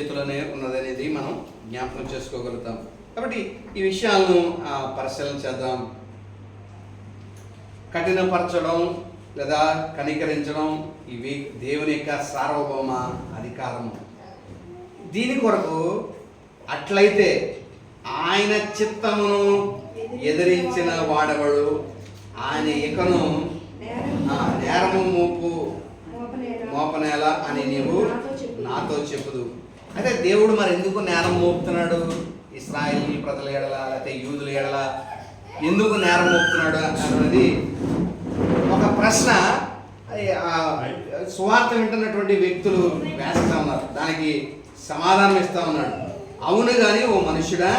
చేతిలోనే ఉన్నదనేది మనం జ్ఞాపకం చేసుకోగలుగుతాం. కాబట్టి ఈ విషయాలను పరిశీలన చేద్దాం. కఠినపరచడం లేదా కనికరించడం ఇవి దేవుని యొక్క సార్వభౌమ అధికారము దీని కొరకు అట్లయితే ఆయన చిత్తమును ఎదిరించిన వాడవడు? ఆయన ఇకను ఆ, నేరము మోపు మోపనేల అని నీవు నాతో చెప్పుదు. అయితే దేవుడు మరి ఎందుకు నేరం మోపుతున్నాడు? ఇస్రాయిల్ ప్రజల ఏడల లేకపోతే యూదుల ఏడల ఎందుకు నేరం మోపుతున్నాడు అన్నది ఒక ప్రశ్న. సువార్త వింటున్నటువంటి వ్యక్తులు వేస్తా ఉన్నారు. దానికి సమాధానం ఇస్తా ఉన్నాడు. అవును కానీ ఓ మనుషుడా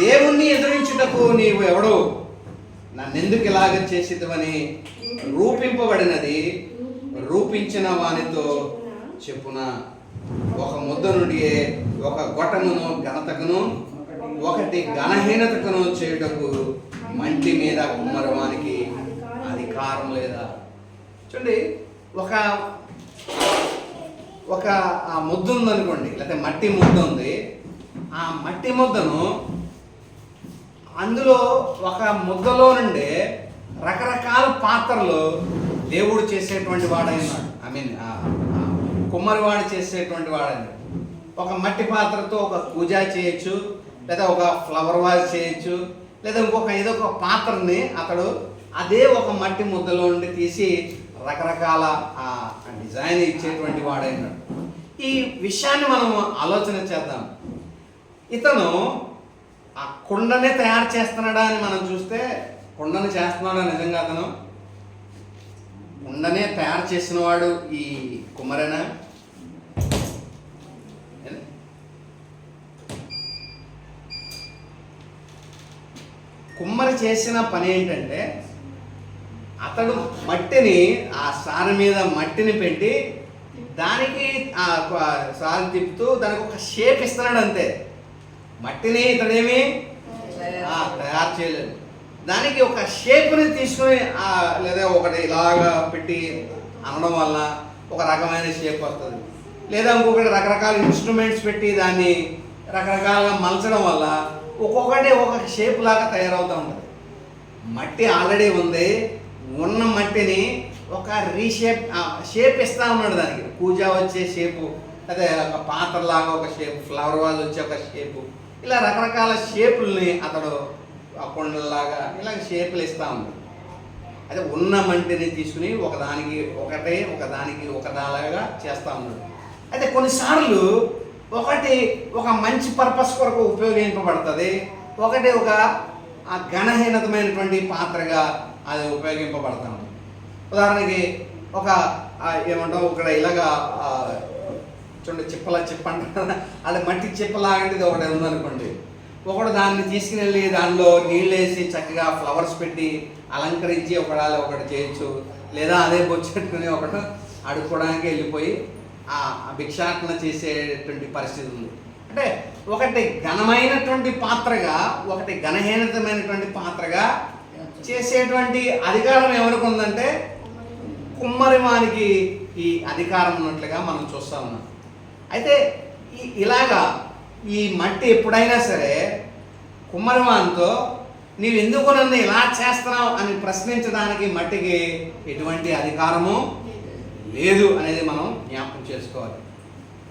దేవుణ్ణి ఎదురించుటకు నీవు ఎవడో? నన్నెందుకు ఇలాగ చేసిద్దామని రూపింపబడినది రూపించిన వానితో చెప్పున? ఒక ముద్ద నుండి ఒక గొటమును ఘనతకును ఒకటి ఘనహీనతకును చేయుటకు మంటి మీద కుమ్మరవానికి అధికారం లేదా? చూడండి ఒక ఒక ఆ ముద్ద ఉందనుకోండి లేకపోతే మట్టి ముద్ద ఉంది. ఆ మట్టి ముద్దను అందులో ఒక ముద్దలో నుండి రకరకాల పాత్రలు దేవుడు చేసేటువంటి వాడైనాడు ఐ మీన్ కుమ్మరివాడు చేసేటువంటి వాడని ఒక మట్టి పాత్రతో ఒక పూజ చేయొచ్చు లేదా ఒక ఫ్లవర్ వాజ్ చేయొచ్చు లేదా ఇంకొక ఏదో ఒక పాత్రని అతడు అదే ఒక మట్టి ముద్దలో ఉండి తీసి రకరకాల డిజైన్ ఇచ్చేటువంటి వాడైనాడు ఈ విషయాన్ని మనం ఆలోచన చేద్దాం. ఇతను ఆ కుండనే తయారు చేస్తున్నాడా అని మనం చూస్తే కుండను చేస్తున్నాడా నిజంగా అతను? కుండనే తయారు చేసినవాడు ఈ కుమరేనా? కుమ్మరి చేసిన పని ఏంటంటే అతడు మట్టిని ఆ సార మీద మట్టిని పెట్టి దానికి ఆ సారి తిప్పుతూ దానికి ఒక షేప్ ఇస్తున్నాడు అంతే. మట్టిని ఇతడేమి? తయారు చేయలేదు. దానికి ఒక షేప్ని తీసుకుని లేదా ఒకటి ఇలాగా పెట్టి అనడం వల్ల ఒక రకమైన షేప్ వస్తుంది. లేదా ఇంకొకటి రకరకాల ఇన్స్ట్రుమెంట్స్ పెట్టి దాన్ని రకరకాలుగా మలచడం వల్ల ఒక్కొక్కటి ఒక్కొక్క షేప్ లాగా తయారవుతూ ఉంటుంది. మట్టి ఆల్రెడీ ఉంది. ఉన్న మట్టిని ఒక రీషేప్ షేప్ ఇస్తా ఉన్నాడు దానికి. పూజ వచ్చే షేపు అదే ఒక పాత్రలాగా ఒక షేప్ ఫ్లవర్ వాజ్ వచ్చే ఒక షేపు ఇలా రకరకాల షేపుల్ని అతడు ఆ కొండలాగా ఇలా షేపులు ఇస్తా ఉన్నాడు. అదే ఉన్న మంటిని తీసుకుని ఒకదానికి ఒకటే ఒకదానికి ఒకదాలాగా చేస్తా ఉన్నాడు. అయితే కొన్నిసార్లు ఒకటి ఒక మంచి పర్పస్ కొరకు ఉపయోగింపబడుతుంది ఒకటి ఒక ఆ ఘనహీనతమైనటువంటి పాత్రగా అది ఉపయోగింపబడతా ఉంది. ఉదాహరణకి ఒక ఏమంటావు ఇక్కడ ఇలాగా చూడండి చిప్పలా చిప్ప అంటారు అది మట్టి చిప్పలాంటిది ఒకటి ఉందనుకోండి. ఒకడు దాన్ని తీసుకుని వెళ్ళి దానిలో నీళ్ళు వేసి చక్కగా ఫ్లవర్స్ పెట్టి అలంకరించి ఒకడాలి ఒకటి చేయొచ్చు. లేదా అదే బొచ్చెట్టుకుని ఒకటి అడుక్కోవడానికి వెళ్ళిపోయి ఆ భిక్షాటన చేసేటువంటి పరిస్థితి ఉంది. అంటే ఒకటి ఘనమైనటువంటి పాత్రగా ఒకటి ఘనహీనతమైనటువంటి పాత్రగా చేసేటువంటి అధికారం ఎవరికి ఉందంటే కుమ్మరివానికి ఈ అధికారం ఉన్నట్లుగా మనం చూస్తా ఉన్నాం. అయితే ఈ ఇలాగా ఈ మట్టి ఎప్పుడైనా సరే కుమ్మరివానితో నీవు ఎందుకు నన్ను ఇలా చేస్తున్నావు అని ప్రశ్నించడానికి మట్టికి ఎటువంటి అధికారము లేదు అనేది మనం జ్ఞాపకం చేసుకోవాలి.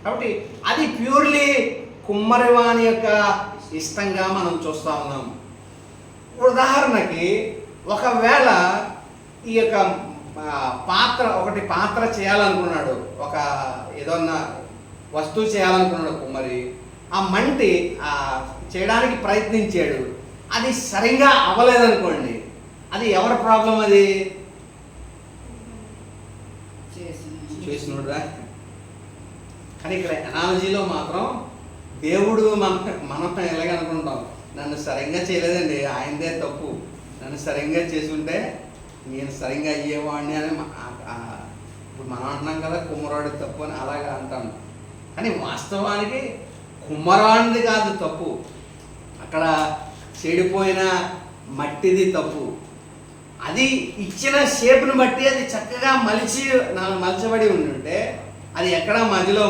కాబట్టి అది ప్యూర్లీ కుమ్మరివాని యొక్క ఇష్టంగా మనం చూస్తా ఉన్నాం. ఉదాహరణకి ఒకవేళ ఈ యొక్క పాత్ర ఒకటి పాత్ర చేయాలనుకున్నాడు ఒక ఏదన్నా వస్తువు చేయాలనుకున్నాడు కుమ్మరి ఆ మంటి చేయడానికి ప్రయత్నించాడు అది సరిగా అవ్వలేదనుకోండి అది ఎవరి ప్రాబ్లం అది? చేసినోడురా కానీ ఇక్కడ ఎనాలజీలో మాత్రం దేవుడు మన మనం ఎలాగ అనుకుంటాం? నన్ను సరిగ్గా చేయలేదండి ఆయనదే తప్పు. నన్ను సరిగ్గా చేసుంటే నేను సరిగ్గా అయ్యేవాడిని అని ఇప్పుడు మనం అంటున్నాం కదా కుమ్మరాడు తప్పు అని అలాగా అంటాం. కానీ వాస్తవానికి కుమ్మరాడిది కాదు తప్పు. అక్కడ చెడిపోయిన మట్టిది తప్పు. అది ఇచ్చిన షేప్ను బట్టి అది చక్కగా మలిచి మలచబడి ఉండుంటే అది ఎక్కడ మధ్యలో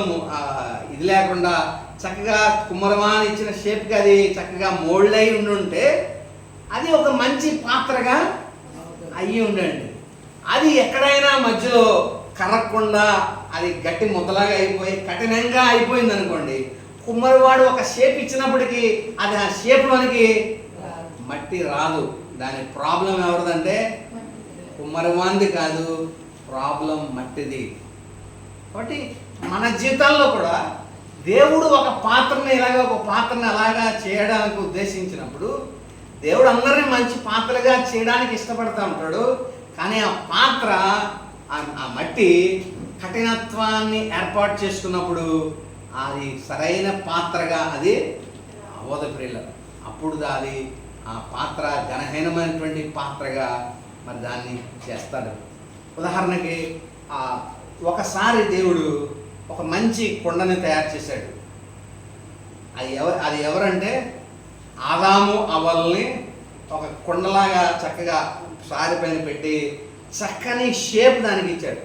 ఇది లేకుండా చక్కగా కుమ్మరమాని ఇచ్చిన షేప్కి అది చక్కగా మోల్డ్ అయి ఉండుంటే అది ఒక మంచి పాత్రగా అయ్యి ఉండండి. అది ఎక్కడైనా మధ్యలో కరగకుండా అది గట్టి ముద్దలాగా అయిపోయి కఠినంగా అయిపోయింది అనుకోండి కుమ్మరివాడు ఒక షేప్ ఇచ్చినప్పటికీ అది ఆ షేప్లోనికి మట్టి రాదు. దాని ప్రాబ్లం ఎవరిదంటే కుమ్మరివాంది కాదు ప్రాబ్లం మట్టిది. కాబట్టి మన జీవితాల్లో కూడా దేవుడు ఒక పాత్రని ఇలాగ ఒక పాత్రని అలాగా చేయడానికి ఉద్దేశించినప్పుడు దేవుడు అందరినీ మంచి పాత్రలుగా చేయడానికి ఇష్టపడతా ఉంటాడు. కానీ ఆ పాత్ర ఆ మట్టి కఠినత్వాన్ని ఏర్పాటు చేసుకున్నప్పుడు అది సరైన పాత్రగా అది అవ్వదు ప్రియుల అప్పుడు అది ఆ పాత్ర ఘనహీనమైనటువంటి పాత్రగా మరి దాన్ని చేస్తాడు. ఉదాహరణకి ఆ ఒకసారి దేవుడు ఒక మంచి కొండని తయారు చేశాడు. అది ఎవరు అది ఎవరంటే ఆదాము అవల్ని ఒక కొండలాగా చక్కగా సారి పైన పెట్టి చక్కని షేప్ దానికి ఇచ్చాడు.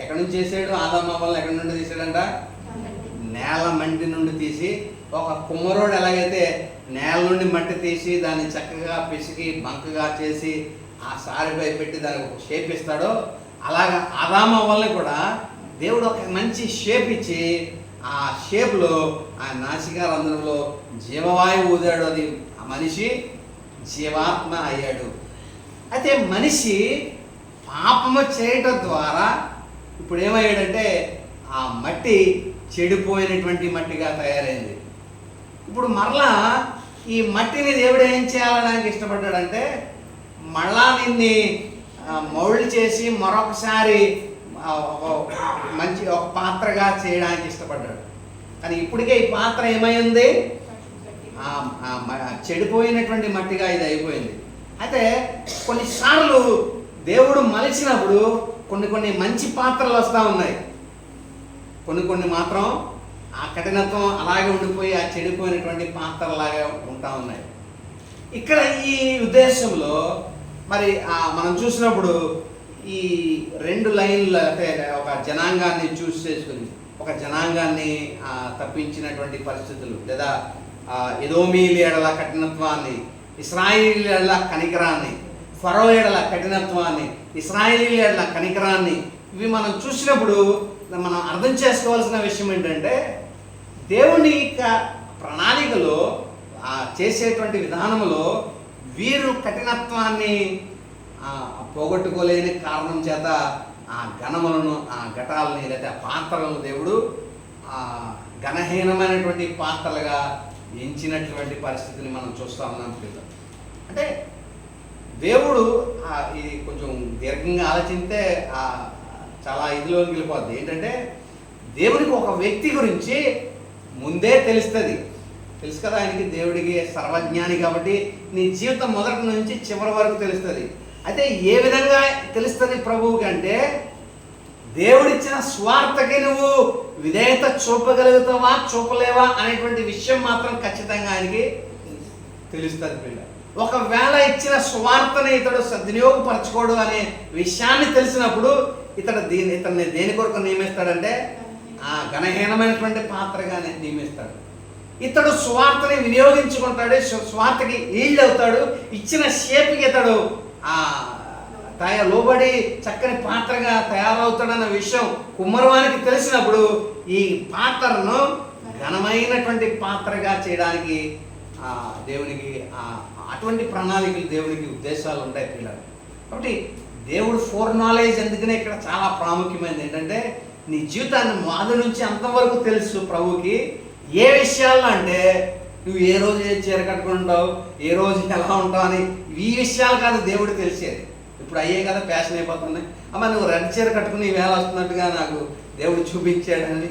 ఎక్కడి నుంచి చేసాడు ఆదాము అవల్ని ఎక్కడి నుండి తీసాడంట నేల మంటి నుండి తీసి ఒక కుమ్మరోడు ఎలాగైతే నేల నుండి మట్టి తీసి దాన్ని చక్కగా పిసికి బంకగా చేసి ఆ సారిపై పెట్టి దానికి ఒక షేప్ ఇస్తాడో అలాగా ఆదామ వల్ల కూడా దేవుడు ఒక మంచి షేప్ ఇచ్చి ఆ షేప్లో ఆ నాసికా రంధ్రంలో జీవవాయువు ఊదాడు అది ఆ మనిషి జీవాత్మ అయ్యాడు. అయితే మనిషి పాపము చేయటం ద్వారా ఇప్పుడు ఏమయ్యాడంటే ఆ మట్టి చెడిపోయినటువంటి మట్టిగా తయారైంది. ఇప్పుడు మరలా ఈ మట్టిని దేవుడు ఏం చేయాలడానికి ఇష్టపడ్డాడంటే మళ్ళా నిన్ని మౌల్డ్ చేసి మరొకసారి మంచి ఒక పాత్రగా చేయడానికి ఇష్టపడ్డాడు. కానీ ఇప్పటికే ఈ పాత్ర ఏమైంది చెడిపోయినటువంటి మట్టిగా ఇది అయిపోయింది. అయితే కొన్నిసార్లు దేవుడు మలిచినప్పుడు కొన్ని కొన్ని మంచి పాత్రలు వస్తూ ఉన్నాయి. కొన్ని కొన్ని మాత్రం ఆ కఠినత్వం అలాగే ఉండిపోయి ఆ చెడిపోయినటువంటి పాత్రలాగా ఉంటా ఉన్నాయి. ఇక్కడ ఈ ఉద్దేశంలో మరి మనం చూసినప్పుడు ఈ రెండు లైన్లు అయితే ఒక జనాంగాన్ని చూస్ చేసుకుని ఒక జనాంగాన్ని తప్పించినటువంటి పరిస్థితులు లేదా ఆ, ఎదోమీల ఎడల కఠినత్వాన్ని ఇస్రాయిల్ ఎడల కనికరాన్ని ఫరో ఎడల కఠినత్వాన్ని ఇస్రాయిల్ ఎడల కనికరాన్ని ఇవి మనం చూసినప్పుడు మనం అర్థం చేసుకోవాల్సిన విషయం ఏంటంటే దేవుని యొక్క ప్రణాళికలో ఆ చేసేటువంటి విధానంలో వీరు కఠినత్వాన్ని పోగొట్టుకోలేని కారణం చేత ఆ ఘనములను ఆ ఘటాలని లేదా పాత్రలను దేవుడు ఆ ఘనహీనమైనటువంటి పాత్రలుగా ఎంచినటువంటి పరిస్థితిని మనం చూస్తూ ఉన్నాం పిల్లలు. అంటే దేవుడు ఇది కొంచెం దీర్ఘంగా ఆలోచిస్తే ఆ, చాలా ఇదిలోకి వెళ్ళిపోద్ది. ఏంటంటే దేవునికి ఒక వ్యక్తి గురించి ముందే తెలుస్తుంది. తెలుసు కదా ఆయనకి దేవుడికి సర్వజ్ఞాని కాబట్టి నీ జీవితం మొదటి నుంచి చివరి వరకు తెలుస్తుంది. అయితే ఏ విధంగా తెలుస్తుంది ప్రభువుకి అంటే దేవుడిచ్చిన స్వార్థకి నువ్వు విధేయత చూపగలుగుతావా చూపలేవా అనేటువంటి విషయం మాత్రం ఖచ్చితంగా ఆయనకి తెలుస్తుంది పిల్ల. ఒకవేళ ఇచ్చిన స్వార్థని ఇతడు సద్వినియోగపరచుకోడు అనే విషయాన్ని తెలిసినప్పుడు ఇతడు దీని ఇతన్ని దేని కొరకు నియమిస్తాడంటే ఆ ఘనహీనమైనటువంటి పాత్రగానే నియమిస్తాడు. ఇతడు స్వార్థని వినియోగించుకుంటాడు స్వార్థకి ఈల్డ్ అవుతాడు ఇచ్చిన షేప్కి ఇతడు ఆ తయ లోబడి చక్కని పాత్రగా తయారవుతాడన్న విషయం కుమ్మరవానికి తెలిసినప్పుడు ఈ పాత్రను ఘనమైనటువంటి పాత్రగా చేయడానికి ఆ, దేవునికి ఆ, అటువంటి ప్రణాళికలు దేవునికి ఉద్దేశాలు ఉంటాయి పిల్లలు కాబట్టి దేవుడు ఫోర్ నాలెడ్జ్ ఎందుకనే ఇక్కడ చాలా ప్రాముఖ్యమైనది. ఏంటంటే నీ జీవితాన్ని మాది నుంచి అంతవరకు తెలుసు ప్రభుకి. ఏ విషయాల్లో అంటే నువ్వు ఏ రోజు ఏ చీర కట్టుకుంటావు ఏ రోజు ఎలా ఉంటావు అని ఈ విషయాలు కాదు దేవుడు తెలిసేది. ఇప్పుడు అయ్యే కదా ఫ్యాషన్ అయిపోతున్నాయి అమ్మ నువ్వు రెడ్ చీర కట్టుకుని వేళ వస్తున్నట్టుగా నాకు దేవుడు చూపించాడని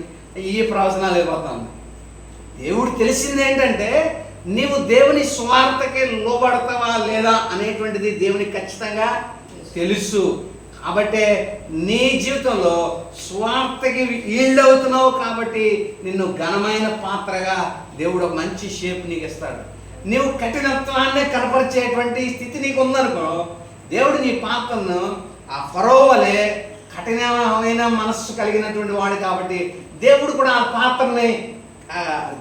ఈ ప్రవచనాలు అయిపోతాను దేవుడు తెలిసింది ఏంటంటే నీవు దేవుని స్వార్థకి లోబడతావా లేదా అనేటువంటిది దేవునికి ఖచ్చితంగా తెలుసు. కాబట్టి నీ జీవితంలో స్వార్థకి ఈల్డ్ అవుతున్నావు కాబట్టి నిన్ను ఘనమైన పాత్రగా దేవుడు మంచి షేప్ నీకు ఇస్తాడు. నీవు కఠినత్వాన్ని కనపరిచేటువంటి స్థితి నీకు ఉందనుకో దేవుడు నీ పాత్రను ఆ ఫరోవలే కఠినమైన మనస్సు కలిగినటువంటి వాడు కాబట్టి దేవుడు కూడా ఆ పాత్రని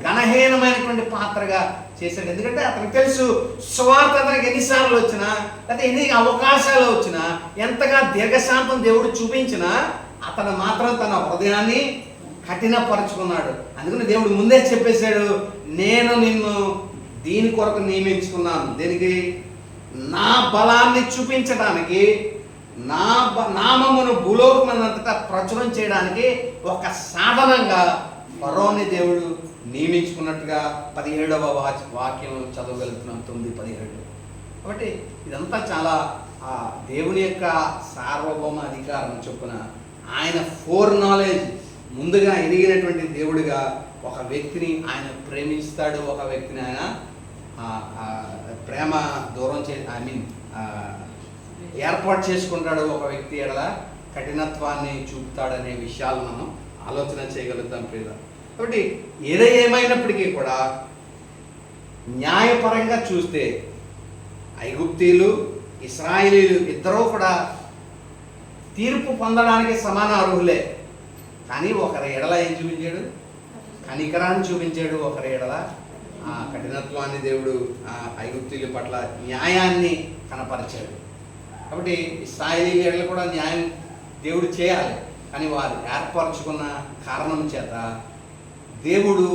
ఘనహీనమైనటువంటి పాత్రగా చేశాడు. ఎందుకంటే అతనికి తెలుసు స్వార్థ అతనికి ఎన్నిసార్లు వచ్చినా లేకపోతే ఎన్ని అవకాశాలు వచ్చినా ఎంతగా దీర్ఘశాంతం దేవుడు చూపించినా అతను మాత్రం తన హృదయాన్ని కఠినపరుచుకున్నాడు. అందుకని దేవుడు ముందే చెప్పేశాడు నేను నిన్ను దీని కొరకు నియమించుకున్నాను. దీనికి? నా బలాన్ని చూపించడానికి నా బ- నామమును భూలోకమైనంతటా ప్రచురం చేయడానికి ఒక సాధనంగా పరోని దేవుడు నియమించుకున్నట్టుగా పదిహేడవ వాచ్ వాక్యం చదవగలుగుతున్నాం తొమ్మిది పదిహేడు. కాబట్టి ఇదంతా చాలా ఆ దేవుని యొక్క సార్వభౌమ అధికారం చొప్పున ఆయన ఫోర్ నాలెడ్జ్ ముందుగా ఎదిగినటువంటి దేవుడిగా ఒక వ్యక్తిని ఆయన ప్రేమిస్తాడు ఒక వ్యక్తిని ఆయన ఆ, ప్రేమ దూరం చే ఐ మీన్ ఏర్పాటు చేసుకుంటాడు ఒక వ్యక్తి ఎడల కఠినత్వాన్ని చూపుతాడనే విషయాలు మనం ఆలోచన చేయగలుగుతాం ప్రియుల కాబట్టి ఏదో ఏమైనప్పటికీ కూడా న్యాయపరంగా చూస్తే ఐగుప్తీలు ఇస్రాయిలీలు ఇద్దరూ కూడా తీర్పు పొందడానికి సమాన అర్హులే. కానీ ఒకరి ఎడల ఏం చూపించాడు? కనికరాన్ని చూపించాడు ఒకరి ఎడల. ఆ కఠినత్వాన్ని దేవుడు ఆ ఐగుప్తీల పట్ల న్యాయాన్ని కనపరిచాడు. కాబట్టి ఇస్రాయిలీ ఎడలు కూడా న్యాయం దేవుడు చేయాలి. కానీ వారు ఏర్పరచుకున్న కారణం చేత దేవుడు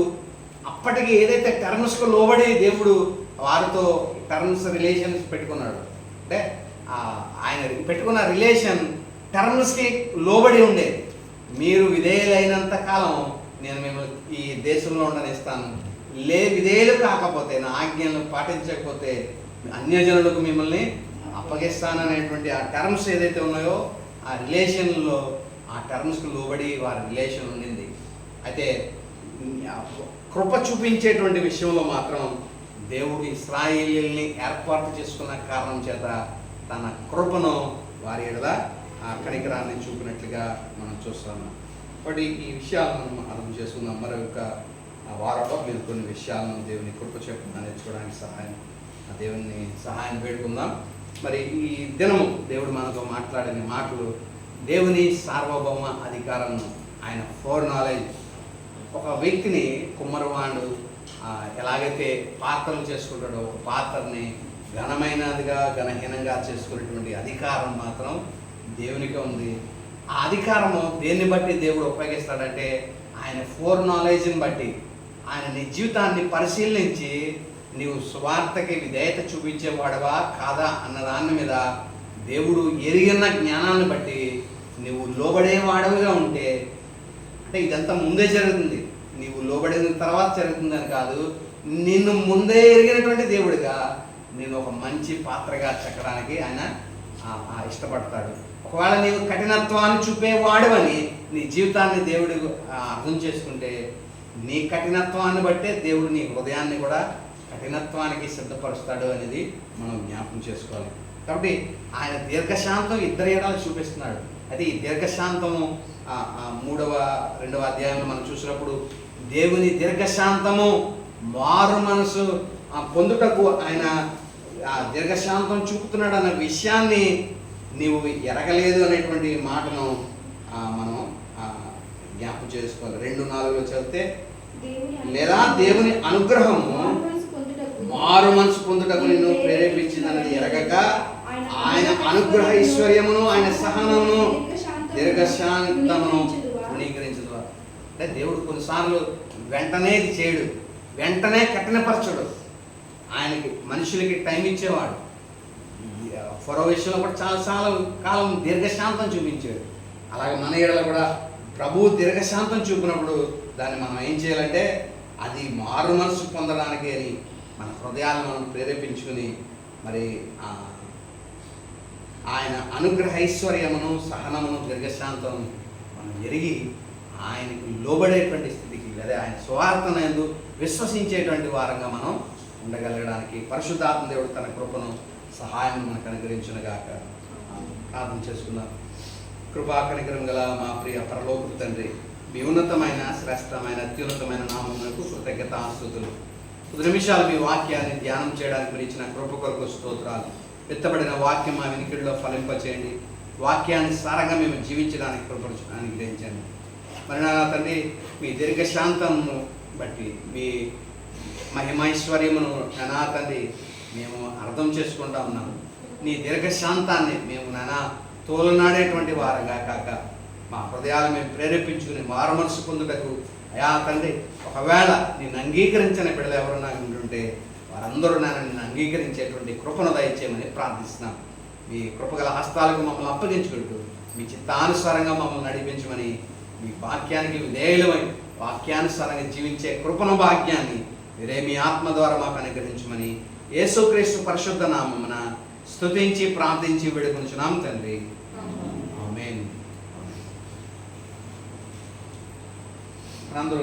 అప్పటికి ఏదైతే టర్మ్స్కు లోబడి దేవుడు వారితో టర్మ్స్ రిలేషన్స్ పెట్టుకున్నాడు అంటే ఆయన పెట్టుకున్న రిలేషన్ టర్మ్స్కి లోబడి ఉండేది మీరు విధేయులైనంత కాలం నేను మిమ్మల్ని ఈ దేశంలో ఉండనిస్తాను. లే విధేయులు కాకపోతే నా ఆజ్ఞలను పాటించకపోతే అన్యజనులకు మిమ్మల్ని అప్పగిస్తాననేటువంటి ఆ టర్మ్స్ ఏదైతే ఉన్నాయో ఆ రిలేషన్లో ఆ టర్మ్స్కి లోబడి వారి రిలేషన్ ఉండింది. అయితే కృప చూపించేటువంటి విషయంలో మాత్రం దేవుడు ఇస్రాయేలీల్ని ఏర్పాటు చేసుకున్న కారణం చేత తన కృపను వారి ఎడల ఆ కనికరాన్ని చూపినట్లుగా మనం చూస్తున్నాం. కాబట్టి ఈ విషయాలను మనం అర్థం చేసుకుందాం. మరొక వారంలో మీరు కొన్ని విషయాలను దేవుని కృప చెప్పకుండా నేర్చుకోవడానికి సహాయం ఆ దేవుని సహాయం వేడుకుందాం. మరి ఈ దినము దేవుడు మనతో మాట్లాడిన మాటలు దేవుని సార్వభౌమ అధికారం ఆయన ఫోర్ నాలెడ్జ్ ఒక వ్యక్తిని కుమ్మరవాడు ఎలాగైతే పాత్రలు చేసుకుంటాడో ఒక పాత్రని ఘనమైనదిగా ఘనహీనంగా చేసుకునేటువంటి అధికారం మాత్రం దేవునికే ఉంది. ఆ అధికారము దేన్ని బట్టి దేవుడు ఉపయోగిస్తాడంటే ఆయన ఫోర్ నాలెడ్జ్ని బట్టి. ఆయన నీ జీవితాన్ని పరిశీలించి నీవు స్వార్థకి విధేయత చూపించేవాడవా కాదా అన్న దాని మీద దేవుడు ఎరిగిన జ్ఞానాన్ని బట్టి నువ్వు లోబడేవాడవిగా ఉంటే అంటే ఇదంతా ముందే జరుగుతుంది. నీవు లోబడిన తర్వాత జరుగుతుందని కాదు నిన్ను ముందే ఎరిగినటువంటి దేవుడిగా నేను ఒక మంచి పాత్రగా చెక్కడానికి ఆయన ఇష్టపడతాడు. ఒకవేళ నీవు కఠినత్వాన్ని చూపేవాడవని నీ జీవితాన్ని దేవుడు అర్థం చేసుకుంటే నీ కఠినత్వాన్ని బట్టే దేవుడు నీ హృదయాన్ని కూడా కఠినత్వానికి సిద్ధపరుస్తాడు అనేది మనం జ్ఞాపకం చేసుకోవాలి. కాబట్టి ఆయన దీర్ఘశాంతం ఇద్దరు ఏడాలు చూపిస్తున్నాడు. అయితే ఈ దీర్ఘశాంతము ఆ, ఆ మూడవ రెండవ అధ్యాయంలో మనం చూసినప్పుడు దేవుని దీర్ఘశాంతము మారు మనసు ఆ, పొందుటకు ఆయన ఆ దీర్ఘశాంతం చూపుతున్నాడు అన్న విషయాన్ని నీవు ఎరగలేదు అనేటువంటి మాటను మనం ఆ, జ్ఞాపకం చేసుకోవాలి. రెండు నాలుగులో చదివితే లేదా దేవుని అనుగ్రహము మారు మనసు పొందుటకు నిన్ను ప్రేరేపించిందన్నది ఎరగక ఆయన అనుగ్రహ ఐశ్వర్యమును ఆయన సహనమును దీర్ఘశాంతమును అంటే దేవుడు కొన్నిసార్లు వెంటనే ఇది చేయడు. వెంటనే కఠినపరచడు. ఆయనకి మనుషులకి టైం ఇచ్చేవాడు. ఫరో విషయంలో కూడా చాలా చాలా కాలం దీర్ఘశాంతం చూపించాడు. అలాగే మన ఏడలో కూడా ప్రభువు దీర్ఘశాంతం చూపినప్పుడు దాన్ని మనం ఏం చేయాలంటే అది మారు మనసు పొందడానికి అని మన హృదయాలను మనం ప్రేరేపించుకుని మరి ఆ, ఆయన అనుగ్రహ ఐశ్వర్యమును సహనమును దీర్ఘశాంతం మనం ఎరిగి ఆయనకు లోబడేటువంటి స్థితికి అదే ఆయన స్వార్థనందు విశ్వసించేటువంటి వారంగా మనం ఉండగలగడానికి పరిశుద్ధాత్మ దేవుడు తన కృపను సహాయం మనకు అనుగ్రహించునుగాక. ప్రార్థన చేసుకుందాం. కృపా కనికరం గల మా ప్రియ పరలోకు తండ్రి మీ ఉన్నతమైన శ్రేష్టమైన అత్యున్నతమైన నామములకు కృతజ్ఞత ఆస్తుతులు కొద్ది నిమిషాలు మీ వాక్యాన్ని ధ్యానం చేయడానికి మీరు ఇచ్చిన కృప కొరకు స్తోత్రాలు. ఎత్తబడిన వాక్యం మా వినికిడిలో ఫలింపచేయండి. వాక్యాన్ని సారంగా మేము జీవించడానికి కృపను అనుగ్రహించండి మరి నా తండ్రి మీ దీర్ఘశాంతము బట్టి మీ మహిమైశ్వర్యమును నానా తండ్రి మేము అర్థం చేసుకుంటా ఉన్నాము. నీ దీర్ఘశాంతాన్ని మేము నానా తోలునాడేటువంటి వారంగా కాక మా హృదయాలు మేము ప్రేరేపించుకుని మారు మనసు పొందుటకు అయా తండ్రి ఒకవేళ నేను అంగీకరించిన బిడ్డలు ఎవరన్నా ఉంటుంటే వారందరూ నన్ను నిన్ను అంగీకరించేటువంటి కృపను దయచేయమని ప్రార్థిస్తున్నాం. మీ కృపగల హస్తాలకు మమ్మల్ని అప్పగించుకుంటూ మీ చిత్తానుసారంగా మమ్మల్ని నడిపించమని మీ వాక్యానికి విధేయులమై వాక్యానుసారంగా జీవించే కృపణ భాగ్యాన్ని మీరే మీ ఆత్మ ద్వారా మాకు అనుగ్రహించమని యేసుక్రీస్తు పరిశుద్ధ నామమున స్తుతించి ప్రార్థించి వేడుకొంచున్నాం తండ్రి. ఆమేన్. అందరూ